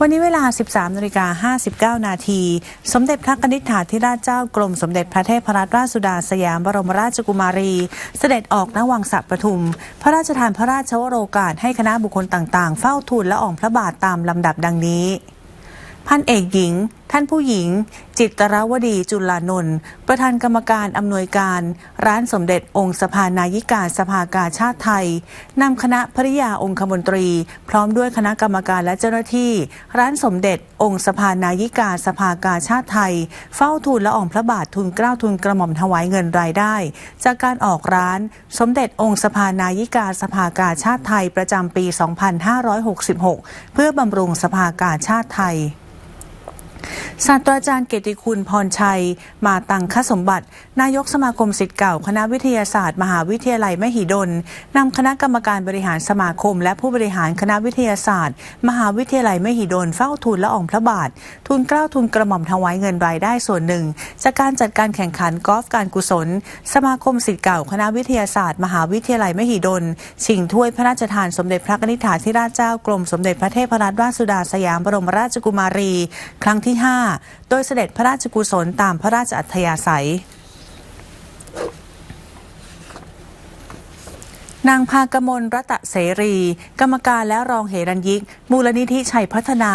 วันนี้เวลา 13นาฬิกา59 นาที สมเด็จพระนิษฐาธิราชเจ้ากรมสมเด็จพระเทพรัตนราชสุดาสยามบรมราชกุมารี เสด็จออกณวังสระประทุม พระราชทานพระราชวโรกาสให้คณะบุคคลต่างๆ เฝ้าทูลและอ่องพระบาทตามลำดับดังนี้ พันเอกหญิง ท่านผู้หญิง จิตรวดีจุลานนท์ประธานกรรมการอำนวยการ ร้านสมเด็จองค์สภานายิกาสภากาชาติไทยนำคณะภริยาองคมนตรี พร้อมด้วยคณะกรรมการและเจ้าหน้าที่ ร้านสมเด็จองค์สภานายิกาสภากาชาติไทย เฝ้าทูลละอองพระบาททุนเกล้าทุนกระหม่อมถวายเงินรายได้ จากการออกร้าน สมเด็จองค์สภานายิกาสภากาชาติไทยประจำปี 2566 เพื่อบำรุงสภากาชาติไทย ศาสตราจารย์เกติคุณพรชัย มาตังคสมบัติ นายกสมาคมสิทธิ์เก่า คณะวิทยาศาสตร์ มหาวิทยาลัยมหิดลนำคณะกรรมการบริหารสมาคม และผู้บริหารคณะวิทยาศาสตร์ มหาวิทยาลัยมหิดลเฝ้าทูลละอองพระบาท ทุนเกล้าทุนกระหม่อมถวายเงินรายได้ส่วนหนึ่ง จากการจัดการแข่งขันกอล์ฟการกุศล สมาคมสิทธิ์เก่า คณะวิทยาศาสตร์ มหาวิทยาลัยมหิดลชิงถ้วยพระราชทานสมเด็จพระนิธิถาธิราชเจ้ากรมสมเด็จพระเทพรัตนราชสุดาสยามบรมราชกุมารี ครั้งที่5โดยเสด็จพระราชกุศลตามพระราชอัธยาศัย นางพากมลรัตะเสรี กรรมการและรองเหรัญยิก มูลนิธิชัยพัฒนา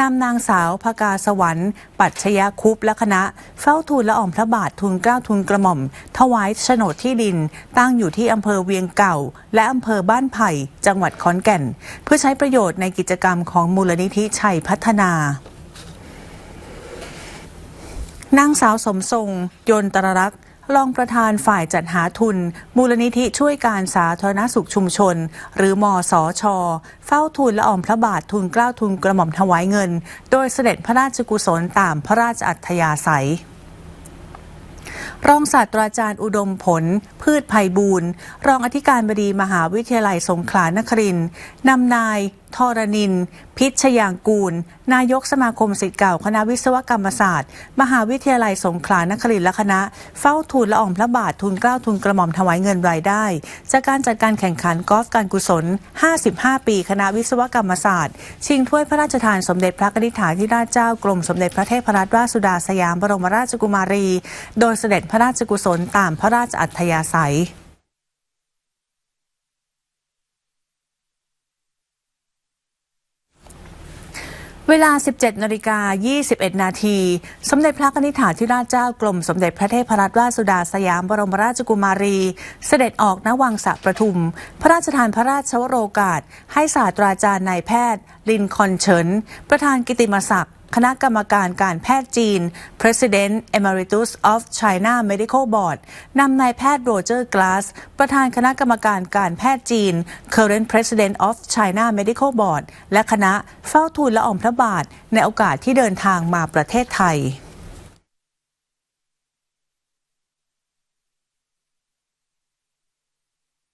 นำนางสาวพกาสวรรค์ ปัจชยคุปและคณะ เฝ้าทูลละอองพระบาททุนเกล้าทุนกระหม่อม ถวายโฉนดที่ดิน ตั้งอยู่ที่อำเภอเวียงเก่า และอำเภอบ้านไผ่ จังหวัดขอนแก่น เพื่อใช้ประโยชน์ในกิจกรรมของมูลนิธิชัยพัฒนา นางสาวสมทรง ยนตรรักษ์รองประธานฝ่ายจัดหาทุน มูลนิธิช่วยการสาธารณสุขชุมชน หรือมอสอชอเฝ้าทูลละอองพระบาททุนเกล้าทุนกระหม่อมถวายเงิน โดยเสด็จพระราชกุศลตามพระราชอัธยาศัยรองศาสตราจารย์อุดมผล พืชภัยบูรณ์ รองอธิการบดีมหาวิทยาลัยสงขลานครินนำนาย ทรนิน พิชยางกูล นายกสมาคมศิษย์เก่าคณะวิศวกรรมศาสตร์ มหาวิทยาลัยสงขลานครินทร์และคณะ เฝ้าทูลละอองพระบาท ทุนเกล้าทุนกระหม่อมถวายเงินรายได้ จากการจัดการแข่งขันกอล์ฟการกุศล 55 ปี คณะวิศวกรรมศาสตร์ ชิงถ้วยพระราชทานสมเด็จพระนิธิถาธิราชเจ้ากรมสมเด็จพระเทพรัตนราชสุดาสยามบรมราชกุมารี โดยเสด็จพระราชกุศลตามพระราชอัธยาศัย เวลา 17นาฬิกา21 นาทีสมเด็จพระนิธิถาธิราชเจ้ากรมสมเด็จพระเทพรัตนราชสุดาสยามบรมราชกุมารี เสด็จออกณวังสระประทุม พระราชทานพระราชวโรกาส ให้ศาสตราจารย์นายแพทย์ ลินคอนเฉิน ประธานกิติมศักดิ์ คณะกรรมการการแพทย์จีน President Emeritus of China Medical Board นำนายแพทย์โรเจอร์กลาส ประธานคณะกรรมการการแพทย์จีน Current President of China Medical Board และคณะเฝ้าทูลละอองพระบาท ในโอกาสที่เดินทางมาประเทศไทย